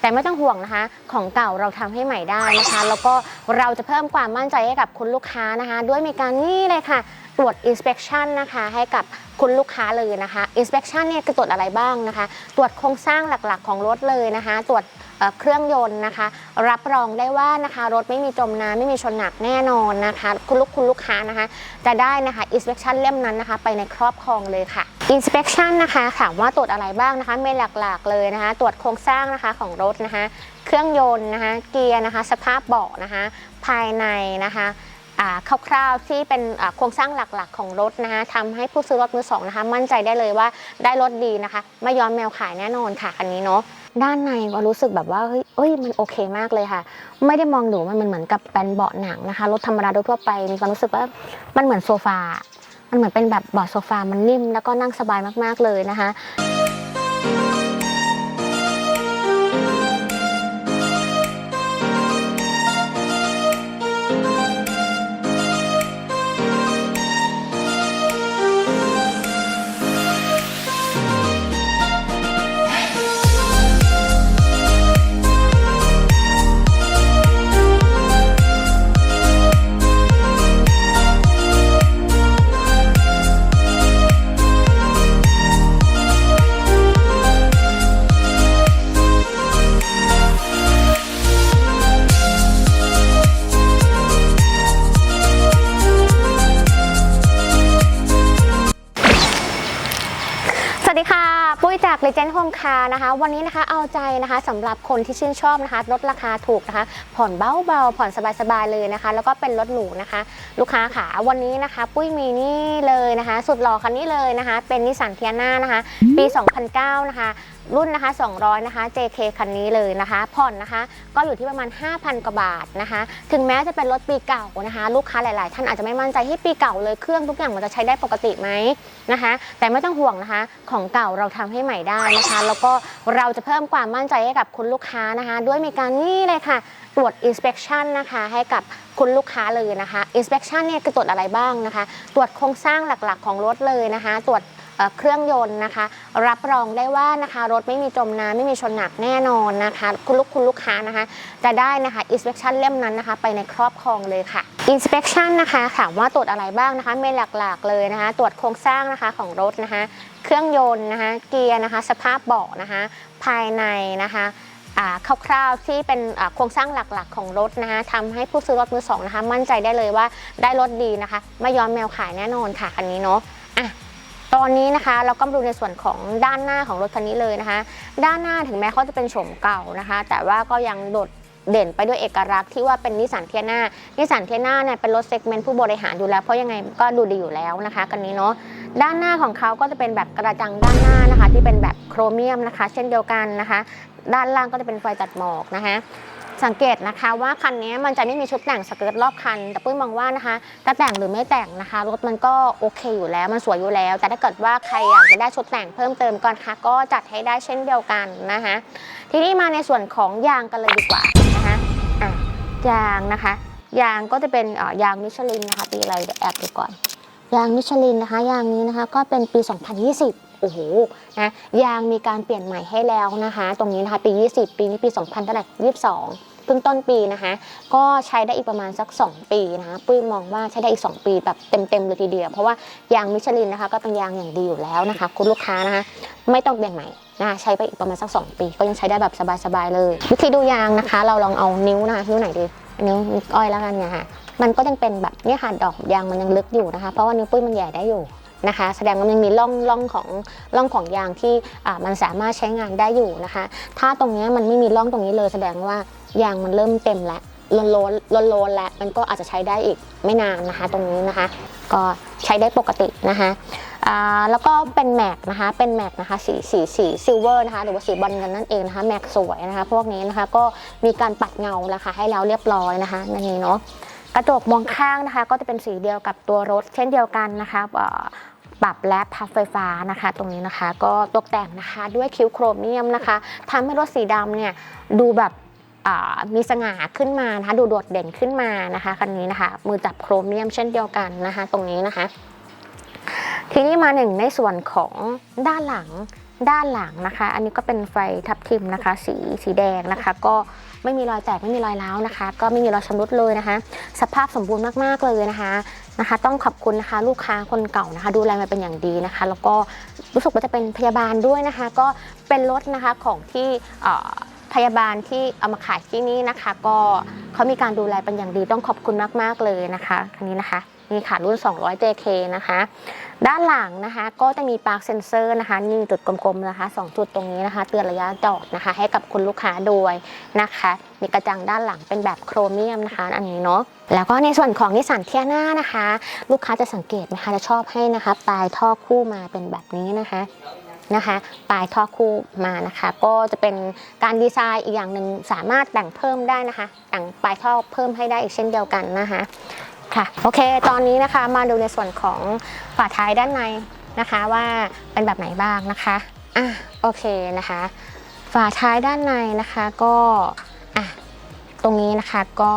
แต่ไม่ต้องห่วงนะคะ ของเก่าเราทำให้ใหม่ได้นะคะ แล้วก็เราจะเพิ่มความมั่นใจให้กับคุณลูกค้านะคะ ด้วยมีการนี่เลยค่ะตรวจ inspection นะคะให้กับคุณลูกค้าเลยนะคะ inspection เนี่ยคือตรวจอะไรบ้างนะคะ ตรวจโครงสร้างหลักๆ ของรถเลยนะคะ ตรวจ เครื่องยนต์นะคะ รับรองได้ว่านะคะรถไม่มีจมน้ำไม่มีชนหนักแน่นอนนะคะ คุณลูกคุณลูกค้านะคะ จะได้นะคะ inspection เล่มนั้นนะคะ ไปในครอบครองเลยค่ะ inspection นะคะถามว่าตรวจอะไรบ้างนะคะเมนหลักๆเลยนะคะ ตรวจโครงสร้างนะคะของรถนะคะ เครื่องยนต์นะคะ เกียร์นะคะ สภาพเบาะนะคะ ภายในนะคะอ่าคร่าวๆที่เป็นโครงสร้างหลักๆของรถนะคะทำให้ผู้ซื้อรถมือสองนะคะ มั่นใจได้เลยว่าได้รถดีนะคะ ไม่ย้อนแมวขายแน่นอนค่ะคันนี้เนาะ ด้านในก็รู้สึกแบบว่าเฮ้ยเอ้ยมันโอเคมากเลยค่ะ ไม่ได้มองหนูมันเหมือนกับเป็นเบาะหนังนะคะรถธรรมดาโดยทั่วไปมีความรู้สึกว่ามันเหมือนโซฟา มันเหมือนเป็นแบบเบาะโซฟามันนิ่มแล้วก็นั่งสบายมากๆเลยนะคะ เจนโฮมคาร์นะคะ วันนี้นะคะเอาใจนะคะสำหรับคนที่ชื่นชอบนะคะลดราคาถูกนะคะ ผ่อนเบาๆ ผ่อนสบายๆเลยนะคะ แล้วก็เป็นรถหรูนะคะ ลูกค้าขาวันนี้นะคะ ปุ้ยมีนี่เลยนะคะ สุดหล่อคันนี้เลยนะคะ เป็นนิสสันเทียน่านะคะ ปี 2009 นะคะ รุ่นนะคะ 200 นะคะ JK คันนี้เลยนะคะ ผ่อนนะคะ ก็อยู่ที่ประมาณ 5,000 กว่าบาทนะคะ ถึงแม้จะเป็นรถปีเก่านะคะ ลูกค้าหลาย ๆ ท่านอาจจะไม่มั่นใจที่ปีเก่าเลยเครื่องทุกอย่างมันจะใช้ได้ปกติไหมนะคะ แต่ไม่ต้องห่วงนะคะ ของเก่าเราทำให้ใหม่ได้นะคะ แล้วก็เราจะเพิ่มความมั่นใจให้กับคุณลูกค้านะคะ ด้วยมีการนี่เลยค่ะ ตรวจ inspection นะคะให้กับคุณลูกค้าเลยนะคะ inspection เนี่ยคือตรวจอะไรบ้างนะคะ ตรวจโครงสร้างหลัก ๆ ของรถเลยนะคะ ตรวจ เครื่องยนต์นะคะ รับรองได้ว่านะคะรถไม่มีจมน้ำไม่มีชนหนักแน่นอนนะคะ คุณลูกคุณลูกค้านะคะ จะได้นะคะ inspection เล่มนั้นนะคะ ไปในครอบครองเลยค่ะ inspection นะคะถามว่าตรวจอะไรบ้างนะคะเมนหลักๆเลยนะคะ ตรวจโครงสร้างนะคะของรถนะคะ เครื่องยนต์นะคะเกียร์นะคะ สภาพเบาะนะคะ ภายในนะคะคร่าวๆที่เป็นโครงสร้างหลักๆของรถนะคะทำให้ผู้ซื้อรถมือสองนะคะ มั่นใจได้เลยว่าได้รถดีนะคะ ไม่ย้อนแมวขายแน่นอนค่ะคันนี้เนาะ ตอนนี้นะคะเราก็มาดูในส่วนของด้านหน้าของรถคันนี้เลยนะคะ ด้านหน้าถึงแม้เขาจะเป็นโฉมเก่านะคะ แต่ว่าก็ยังโดดเด่นไปด้วยเอกลักษณ์ที่ว่าเป็นนิสสันเทียนานิสสันเทียนาเนี่ยเป็นรถเซกเมนต์ผู้บริหารอยู่แล้ว เพราะยังไงก็ดูดีอยู่แล้วนะคะคันนี้เนาะด้านหน้าของเขาก็จะเป็นแบบกระจังด้านหน้านะคะ ที่เป็นแบบโครเมียมนะคะ เช่นเดียวกันนะคะ ด้านล่างก็จะเป็นไฟตัดหมอกนะคะ สังเกตนะคะว่าคันนี้มันจะไม่มีชุดแต่งสเกิร์ตรอบคัน แต่ปุ้ยมองว่านะคะจะแต่งหรือไม่แต่งนะคะ รถมันก็โอเคอยู่แล้วมันสวยอยู่แล้ว แต่ถ้าเกิดว่าใครอยากจะได้ชุดแต่งเพิ่มเติมก่อนค่ะ ก็จัดให้ได้เช่นเดียวกันนะคะทีนี้มาในส่วนของยางกันเลยดีกว่านะคะอะยางนะคะ ยางก็จะเป็นอ่อยางมิชลินนะคะปีอะไรแอบดูก่อน ยางมิชลินนะคะ ยางนี้นะคะก็เป็นปี 2020โอ้โห นะ ยางมีการเปลี่ยนใหม่ให้แล้วนะคะ ตรงนี้นะคะ ปี 20 ปีนี้ปี 2000เท่าไหร่22 พิ่งต้นปีนะคะ ก็ใช้ได้อีกประมาณสัก 2 ปีนะคะปุ้ยมองว่าใช้ได้อีก 2 ปีแบบเต็มๆเลยทีเดียว เพราะว่ายางมิชลินนะคะ ก็เป็นยางอย่างดีอยู่แล้วนะคะ คุณลูกค้านะคะไม่ต้องเปลี่ยนใหม่นะใช้ไปอีกประมาณสัก 2 ปี ก็ยังใช้ได้แบบสบายๆเลย วิธีดูยางนะคะ เราลองเอานิ้วนะคะนิ้วไหนดีนิ้วนิ้วก้อยแล้วกันเนี่ยค่ะมันก็ยังเป็นแบบเนี่ยค่ะดอกยางมันยังลึกอยู่นะคะ เพราะว่านิ้วปุ้ยมันใหญ่ได้อยู่นะคะ แสดงว่ามันมีร่องร่องของร่องของยางที่มันสามารถใช้งานได้อยู่นะคะ ถ้าตรงนี้มันไม่มีร่องตรงนี้เลยแสดงว่า ยางมันเริ่มเต็มแล้วล้นล้นล้นล้นแล้วมันก็อาจจะใช้ได้อีกไม่นานนะคะ ตรงนี้นะคะ ก็ใช้ได้ปกตินะคะแล้วก็เป็นแม็กนะคะ เป็นแม็กนะคะ สีสีสีซิลเวอร์นะคะ หรือว่าสีบอลกันนั่นเองนะคะ แม็กสวยนะคะ พวกนี้นะคะ ก็มีการปัดเงานะคะ ให้แล้วเรียบร้อยนะคะนั่นเองเนาะ กระจกมองข้างนะคะ ก็จะเป็นสีเดียวกับตัวรถ เช่นเดียวกันนะคะปรับและพับไฟฟ้านะคะ ตรงนี้นะคะ ก็ตกแต่งนะคะ ด้วยคิ้วโครเมียมนะคะทำให้รถสีดำเนี่ยดูแบบ มีสง่าขึ้นมานะคะดูโดดเด่นขึ้นมานะคะคันนี้นะคะ มือจับโครเมียมเช่นเดียวกันนะคะ ตรงนี้นะคะ ทีนี้มาหนึ่งในส่วนของด้านหลังด้านหลังนะคะ อันนี้ก็เป็นไฟทับทิมนะคะ สีสีแดงนะคะ ก็ไม่มีรอยแตกไม่มีรอยร้าวนะคะ ก็ไม่มีรอยชำรุดเลยนะคะ สภาพสมบูรณ์มากๆเลยนะคะนะคะ ต้องขอบคุณนะคะลูกค้าคนเก่านะคะ ดูแลมาเป็นอย่างดีนะคะ แล้วก็รู้สึกว่าจะเป็นพยาบาลด้วยนะคะ ก็เป็นรถนะคะของที่ พยาบาลที่เอามาขายที่นี่นะคะ ก็เขามีการดูแลเป็นอย่างดีต้องขอบคุณมาก ๆ เลยนะคะคันนี้นะคะนี่ค่ะรุ่น 200 JK นะคะ ด้านหลังนะคะก็จะมีปลั๊กเซนเซอร์นะคะนี่จุดกลมๆนะคะ 2 จุดตรงนี้นะคะ เตือนระยะจอดนะคะ ให้กับคุณลูกค้าด้วยนะคะมีกระจังด้านหลังเป็นแบบโครเมียมนะคะ อันนี้เนาะแล้วก็ในส่วนของนิสสันเทียนานะคะ ลูกค้าจะสังเกตนะคะจะชอบให้นะคะปลายท่อคู่มาเป็นแบบนี้นะคะ นะคะปลายท่อคู่มานะคะ ก็จะเป็นการดีไซน์อีกอย่างหนึ่งสามารถแต่งเพิ่มได้นะคะ แต่งปลายท่อเพิ่มให้ได้อีกเช่นเดียวกันนะคะค่ะโอเค ตอนนี้นะคะมาดูในส่วนของฝาท้ายด้านในนะคะว่าเป็นแบบไหนบ้างนะคะอะโอเคนะคะ ฝาท้ายด้านในนะคะก็อะตรงนี้นะคะก็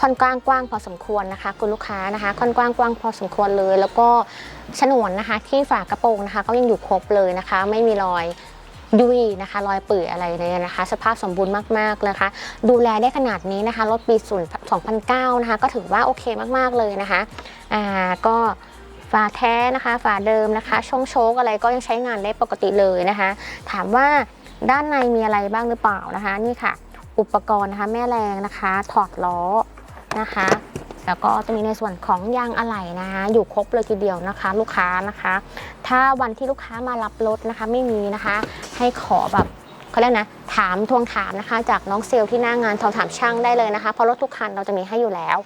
ค่อนกว้างกว้างพอสมควรนะคะ คุณลูกค้านะคะ ค่อนกว้างกว้างพอสมควรเลย แล้วก็ ฉนวนนะคะ ที่ฝากระโปรงนะคะก็ยังอยู่ครบเลยนะคะ ไม่มีรอยยุยนะคะรอยเปื่อยอะไรเลยนะคะ สภาพสมบูรณ์มากๆนะคะ ดูแลได้ขนาดนี้นะคะรถปี0 2009 นะคะ ก็ถือว่าโอเคมากๆเลยนะคะอ่าก็ฝาแท้นะคะฝาเดิมนะคะ ช่องโชคอะไรก็ยังใช้งานได้ปกติเลยนะคะ ถามว่าด้านในมีอะไรบ้างหรือเปล่านะคะ นี่ค่ะ อุปกรณ์นะคะ แม่แรงนะคะ ถอดล้อนะคะ แล้วก็จะมีในส่วนของยางอะไหล่นะคะอยู่ครบเลยทีเดียวนะคะ ลูกค้านะคะ ถ้าวันที่ลูกค้ามารับรถนะคะ ไม่มีนะคะ ให้ขอแบบเขาเรียกนะถามทวงถามนะคะ จากน้องเซลล์ที่หน้างานโทรถามช่างได้เลยนะคะเพราะรถทุกคันเราจะมีให้อยู่แล้ว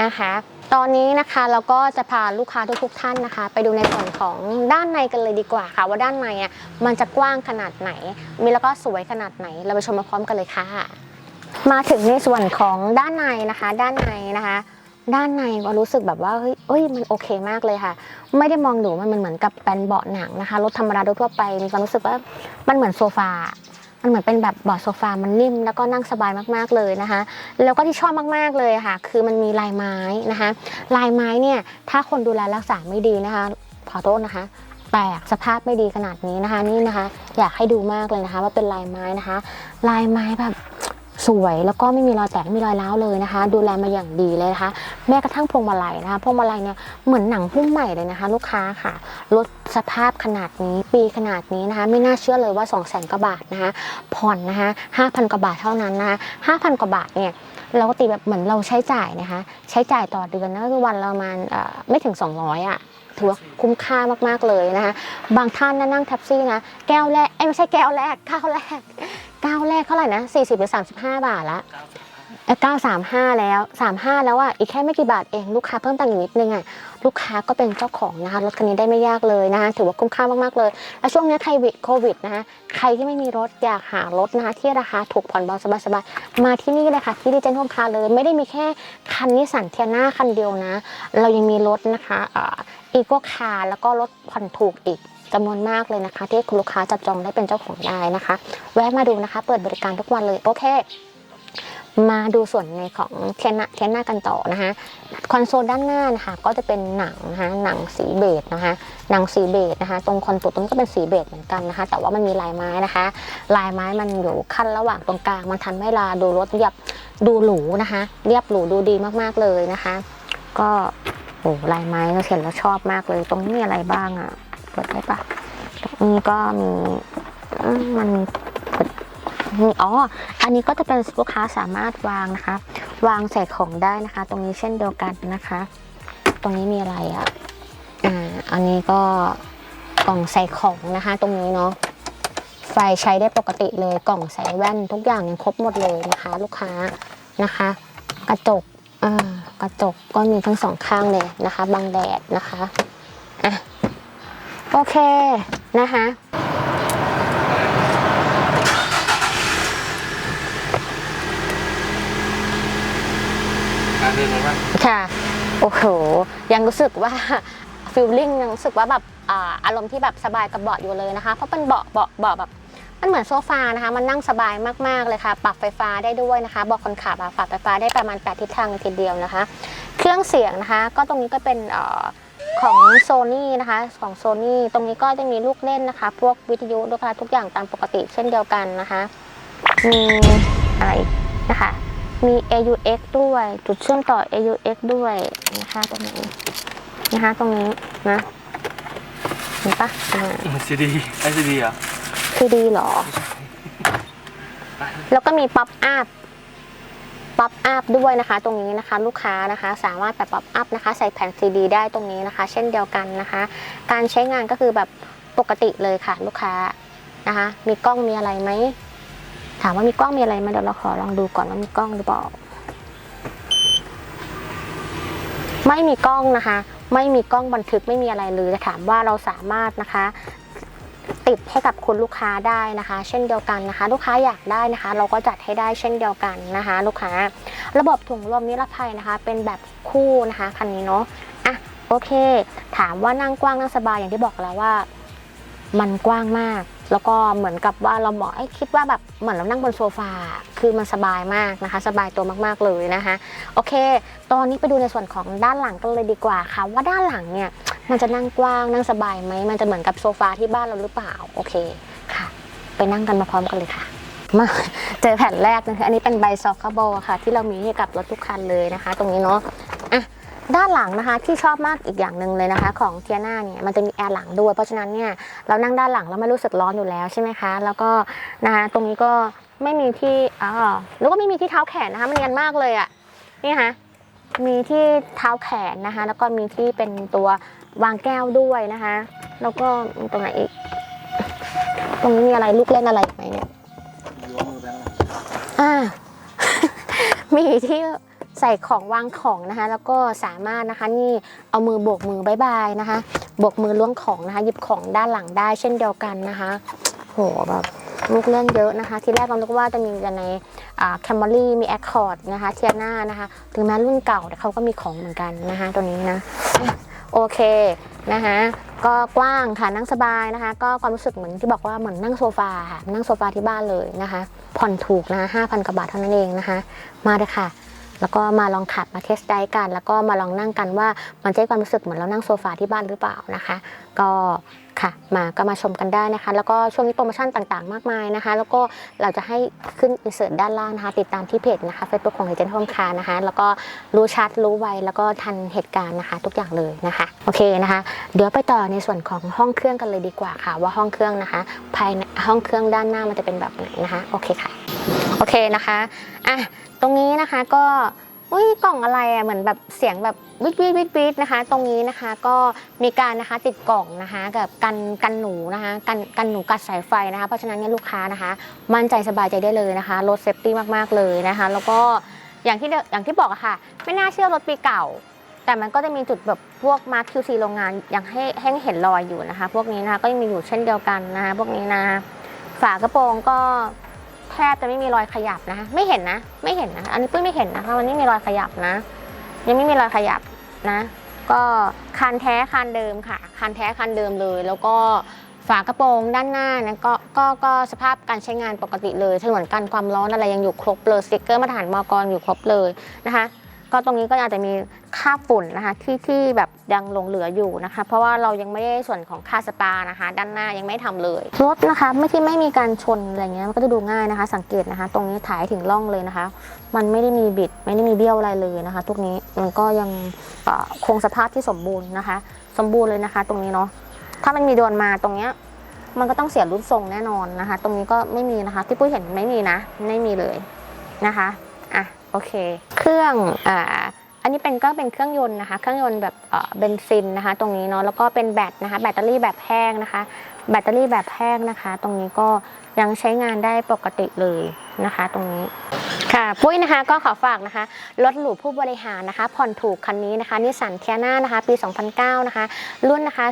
นะคะ ตอนนี้นะคะเราก็จะพาลูกค้าทุกๆท่านนะคะ ไปดูในส่วนของด้านในกันเลยดีกว่าค่ะ ว่าด้านในอะมันจะกว้างขนาดไหน มีแล้วก็สวยขนาดไหน เราไปชมมาพร้อมกันเลยค่ะ มาถึงในส่วนของด้านในนะคะ ด้านในนะคะ ด้านในก็รู้สึกแบบว่าเฮ้ยเอ้ยมันโอเคมากเลยค่ะ ไม่ได้มองดูมันเหมือนกับเป็นเบาะหนังนะคะรถธรรมดาโดยทั่วไปมีความรู้สึกว่ามันเหมือนโซฟา มันเหมือนเป็นแบบเบาะโซฟา มันนิ่มแล้วก็นั่งสบายมากๆเลยนะคะ แล้วก็ที่ชอบมากๆเลยค่ะ คือมันมีลายไม้นะคะ ลายไม้เนี่ยถ้าคนดูแลรักษาไม่ดีนะคะ ขอโทษนะคะแตกสภาพไม่ดีขนาดนี้นะคะนี่นะคะ อยากให้ดูมากเลยนะคะ ว่าเป็นลายไม้นะคะ ลายไม้แบบ สวยแล้วก็ไม่มีรอยแตกไม่มีรอยร้าวเลยนะคะ ดูแลมาอย่างดีเลยนะคะ แม้กระทั่งพวงมาลัยนะคะพวงมาลัยเนี่ยเหมือนหนังหุ้มใหม่เลยนะคะ ลูกค้าค่ะรถสภาพขนาดนี้ปีขนาดนี้นะคะ ไม่น่าเชื่อเลยว่า 2 0 0 0 0 0กว่าบาทนะคะผ่อนนะคะ5,000กว่าบาทเท่านั้นนะคะ5,000กว่าบาทเนี่ยเราก็ตีแบบเหมือนเราใช้จ่ายนะคะ ใช้จ่ายต่อเดือนนะก็คือวันละประมาณไม่ถึง 200อะถือว่าคุ้มค่ามากๆเลยนะคะ บางท่านนั่งแท็กซี่นะ แก้วแรกเอ้ไม่ใช่แก้วแรกก้าวแรก ก้าวแรกเท่าไหร่นะ40 หรือ 35 บาทละเก้าสามห้าแล้วสามห้าแล้วอะอีกแค่ไม่กี่บาทเองลูกค้าเพิ่มตังค์อีกนิดนึงอะลูกค้าก็เป็นเจ้าของนะคะรถคันนี้ได้ไม่ยากเลยนะคะถือว่าคุ้มค่ามากๆเลย แล้วช่วงนี้ใครวิดโควิดนะคะใครที่ไม่มีรถอยากหารถนะคะที่ราคาถูกผ่อนเบาสบายๆมาที่นี่เลยค่ะที่ดิเจนทงคาเลย ไม่ได้มีแค่คันนิสสันเทียนาคันเดียวนะ เรายังมีรถนะคะอีโก้คาร์แล้วก็รถผ่อนถูกอีก จำนวนมากเลยนะคะ ที่คุณลูกค้าจับจองได้เป็นเจ้าของได้นะคะ แวะมาดูนะคะ เปิดบริการทุกวันเลยโอเค มาดูส่วนในของเทนนาเทนนากันต่อนะคะคอนโซลด้านหน้านะคะก็จะเป็นหนังนะคะหนังสีเบจนะคะหนังสีเบจนะคะ ตรงคอนโซลตรงนี้ก็เป็นสีเบจเหมือนกันนะคะ แต่ว่ามันมีลายไม้นะคะ ลายไม้มันอยู่ขั้นระหว่างตรงกลางมันทำให้เวลาดูรถเรียบดูหรูนะคะ เรียบหรูดูดีมากๆเลยนะคะ ก็โอ้ลายไม้เราเห็นแล้วชอบมากเลย ตรงนี้มีอะไรบ้างอะ ปิดได้ปะตรงนี้ก็มีมันมีเปิดอ๋อ อันนี้ก็จะเป็นลูกค้าสามารถวางนะคะ วางใส่ของได้นะคะ ตรงนี้เช่นเดียวกันนะคะ ตรงนี้มีอะไรอะอ่าอันนี้ก็กล่องใส่ของนะคะ ตรงนี้เนาะไฟใช้ได้ปกติเลยกล่องใส่แว่นทุกอย่างยังครบหมดเลยนะคะ ลูกค้านะคะ กระจกอ่ากระจกก็มีทั้งสองข้างเลยนะคะ บังแดดนะคะอะ โอเคนะคะการเดินมาบ้างค่ะ โอ้โห ยังรู้สึกว่าฟิลลิ่งยังรู้สึกว่าแบบอ่าอารมณ์ที่แบบสบายกับเบาะอยู่เลยนะคะ เพราะเป็นเบาะเบาะเบาะแบบมันเหมือนโซฟานะคะ มันนั่งสบายมากๆเลยค่ะ ปรับไฟฟ้าได้ด้วยนะคะเบาะคนขับอะปรับไฟฟ้าได้ประมาณ 8 ทิศทางทีเดียวนะคะ เครื่องเสียงนะคะ ก็ตรงนี้ก็เป็นเอ่อ ของโซนี่นะคะของโซนี่ตรงนี้ก็จะมีลูกเล่นนะคะ พวกวิทยุด้วยค่ะทุกอย่างตามปกติเช่นเดียวกันนะคะ มีอะไรอีกนะคะ มี AUX ด้วย จุดเชื่อมต่อ AUX ด้วยนะคะตรงนี้นะคะตรงนี้นะเห็นปะอ่าซีดีไอซีดีเหรอคือดีเหรอ แล้วก็มีป๊อปอัพ ป๊อปอัพด้วยนะคะ ตรงนี้นะคะลูกค้านะคะสามารถแบบป๊อปอัพนะคะ ใส่แผ่นซีดีได้ตรงนี้นะคะ เช่นเดียวกันนะคะ การใช้งานก็คือแบบปกติเลยค่ะ ลูกค้านะคะ มีกล้องมีอะไรไหมถามว่ามีกล้องมีอะไรไหมเดี๋ยวเราขอลองดูก่อนว่ามีกล้องหรือเปล่าไม่มีกล้องนะคะ ไม่มีกล้องบันทึกไม่มีอะไรเลยแต่ถามว่าเราสามารถนะคะ ติดให้กับคุณลูกค้าได้นะคะ เช่นเดียวกันนะคะ ลูกค้าอยากได้นะคะ เราก็จัดให้ได้เช่นเดียวกันนะคะ ลูกค้า ระบบถุงลมนิรภัยนะคะ เป็นแบบคู่นะคะคันนี้เนาะอะโอเค ถามว่านั่งกว้างนั่งสบายอย่างที่บอกแล้วว่า มันกว้างมาก แล้วก็เหมือนกับว่าเราบอกไอ้คิดว่าแบบเหมือนเรานั่งบนโซฟาคือมันสบายมากนะคะ สบายตัวมากๆเลยนะคะ โอเค ตอนนี้ไปดูในส่วนของด้านหลังกันเลยดีกว่าค่ะ ว่าด้านหลังเนี่ย มันจะนั่งกว้างนั่งสบายไหมมันจะเหมือนกับโซฟาที่บ้านเราหรือเปล่าโอเคค่ะ ไปนั่งกันมาพร้อมกันเลยค่ะมาเจอแผ่นแรกนะคะอันนี้เป็นใบซอกคาโบค่ะ ที่เรามีให้กับรถทุกคันเลยนะคะ ตรงนี้เนาะอะด้านหลังนะคะที่ชอบมากอีกอย่างหนึ่งเลยนะคะ ของเทียนาเนี่ยมันจะมีแอร์หลังด้วย เพราะฉะนั้นเนี่ยเรานั่งด้านหลังแล้วไม่รู้สึกร้อนอยู่แล้วใช่ไหมคะ แล้วก็นะคะตรงนี้ก็ไม่มีที่อ๋อแล้วก็ไม่มีที่เท้าแขนนะคะมันเนียนมากเลยอะ่ะนี่ค่ะมีที่เท้าแขนนะคะ แล้วก็มีที่เป็นตัว วางแก้วด้วยนะคะ แล้วก็มีตรงไหนอีก ตรงนี้มีอะไรลูกเล่นอะไรอีกไหมเนี่ยอ่า มีที่ใส่ของวางของนะคะ แล้วก็สามารถนะคะนี่เอามือโบกมือบายบายนะคะโบกมือล้วงของนะคะ หยิบของด้านหลังได้เช่นเดียวกันนะคะ โหแบบลูกเล่นเยอะนะคะ ที่แรกเราคิดว่าจะมีแต่ในแคมเบอรี่มีแอคคอร์ดนะคะเทียนานะคะ ถึงแม้รุ่นเก่าแต่เขาก็มีของเหมือนกันนะคะ ตัวนี้นะ โอเคนะคะก็กว้างค่ะนั่งสบายนะคะ ก็ความรู้สึกเหมือนที่บอกว่าเหมือนนั่งโซฟาค่ะนั่งโซฟาที่บ้านเลยนะคะ ผ่อนถูกนะห้าพันกว่าบาทเท่านั้นเองนะคะ มาเลยค่ะ แล้วก็มาลองขับมาเทสได้กัน แล้วก็มาลองนั่งกันว่ามันจะให้ความรู้สึกเหมือนเรานั่งโซฟาที่บ้านหรือเปล่านะคะ ก็ค่ะมาก็มาชมกันได้นะคะ แล้วก็ช่วงนี้โปรโมชั่นต่างๆ มากมายนะคะ แล้วก็เราจะให้ขึ้นอินเสิร์ตด้านล่างนะคะ ติดตามที่เพจนะคะเฟซบุ๊กของเอเจนต์โฮมคาร์นะคะ แล้วก็รู้ชัดรู้ไวแล้วก็ทันเหตุการณ์นะคะ ทุกอย่างเลยนะคะโอเคนะคะ เดี๋ยวไปต่อในส่วนของห้องเครื่องกันเลยดีกว่าค่ะ ว่าห้องเครื่องนะคะ ภายในห้องเครื่องด้านหน้ามันจะเป็นแบบไหนนะคะโอเคค่ะโอเคนะคะอะ ตรงนี้นะคะก็อุ้ยกล่องอะไรอะเหมือนแบบเสียงแบบวิดวิดวิดวิดนะคะ ตรงนี้นะคะก็มีการนะคะติดกล่องนะคะกับกันกันหนูนะคะกันกันหนูกัดสายไฟนะคะ เพราะฉะนั้นเนี่ยลูกค้านะคะ มั่นใจสบายใจได้เลยนะคะรถเซฟตี้มากๆเลยนะคะ แล้วก็อย่างที่อย่างที่บอกอะค่ะ ไม่น่าเชื่อรถปีเก่า แต่มันก็จะมีจุดแบบพวกมาร์คคิวซีโรงงานยังให้ให้เห็นรอยอยู่นะคะ พวกนี้นะคะก็ยังมีอยู่เช่นเดียวกันนะคะพวกนี้นะฝากระโปรงก็ บจะไม่มีรอยขยับนะไม่เห็นนะ ไม่เห็นนะ อันนี้ปุ้ยไม่เห็นนะคะมันไม่มีรอยขยับนะ ยังไม่มีรอยขยับนะ ก็คันแท้คันเดิมค่ะ คันแท้คันเดิมเลย แล้วก็ฝากระโปรงด้านหน้านะก็ก็ก็สภาพการใช้งานปกติเลยถนวนกันความร้อนอะไรยังอยู่ครบเลยสติกเกอร์มาตรฐานมอกรอยู่ครบเลยนะคะ ก็ตรงนี้ก็อาจจะมีค่าฝุ่นนะคะที่ที่แบบยังหลงเหลืออยู่นะคะ เพราะว่าเรายังไม่ได้ส่วนของค่าสปานะคะ ด้านหน้ายังไม่ทำเลยรถนะคะไม่ที่ไม่มีการชนอะไรเงี้ยมันก็จะดูง่ายนะคะ สังเกตนะคะ ตรงนี้ถ่ายถึงร่องเลยนะคะ มันไม่ได้มีบิดไม่ได้มีเบี้ยวอะไรเลยนะคะตรงนี้มันก็ยังคงสภาพที่สมบูรณ์นะคะ สมบูรณ์เลยนะคะ ตรงนี้เนาะถ้ามันมีโดนมาตรงเนี้ยมันก็ต้องเสียรูปทรงแน่นอนนะคะ ตรงนี้ก็ไม่มีนะคะ ที่ปุ้ยเห็นไม่มีนะ ไม่มีเลยนะคะ โอเค เครื่องอ่าอันนี้เป็นก็เป็นเครื่องยนต์นะคะ เครื่องยนต์แบบเอ่อเบนซินนะคะ ตรงนี้เนาะแล้วก็เป็นแบตนะคะ แบตเตอรี่แบบแห้งนะคะ แบตเตอรี่แบบแห้งนะคะ ตรงนี้ก็ยังใช้งานได้ปกติเลยนะคะ ตรงนี้ค่ะปุ้ยนะคะก็ขอฝากนะคะรถหรูผู้บริหารนะคะ ผ่อนถูกคันนี้นะคะนิสสันเทียนานะคะ ปี 2009 นะคะ รุ่นนะคะ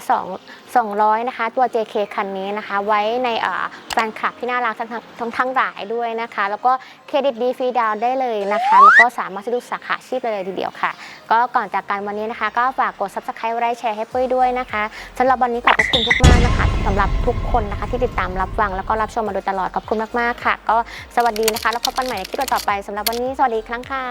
2 200 นะคะ ตัว JK คันนี้นะคะ ไว้ในแฟนคลับที่น่ารักทั้งทั้งทั้งหลายด้วยนะคะ แล้วก็เครดิตดีฟรีดาวน์ได้เลยนะคะ แล้วก็สามารถซื้อทุกสาขาชีพเลยทีเดียวค่ะ ก็ก่อนจากการวันนี้นะคะ ก็ฝากกด subscribe ไลค์แชร์ให้ปุ้ยด้วยนะคะสำหรับวันนี้ขอบคุณทุกมากนะคะสำหรับทุกคนนะคะที่ติดตามรับฟังแล้วก็รับชมมาโดยตลอดขอบคุณมากๆค่ะ ก็สวัสดีัสดีนะคะ แล้วพบกันใหม่ในคลิปต่อไปสำหรับวันนี้สวัสดีครั้งค่ะ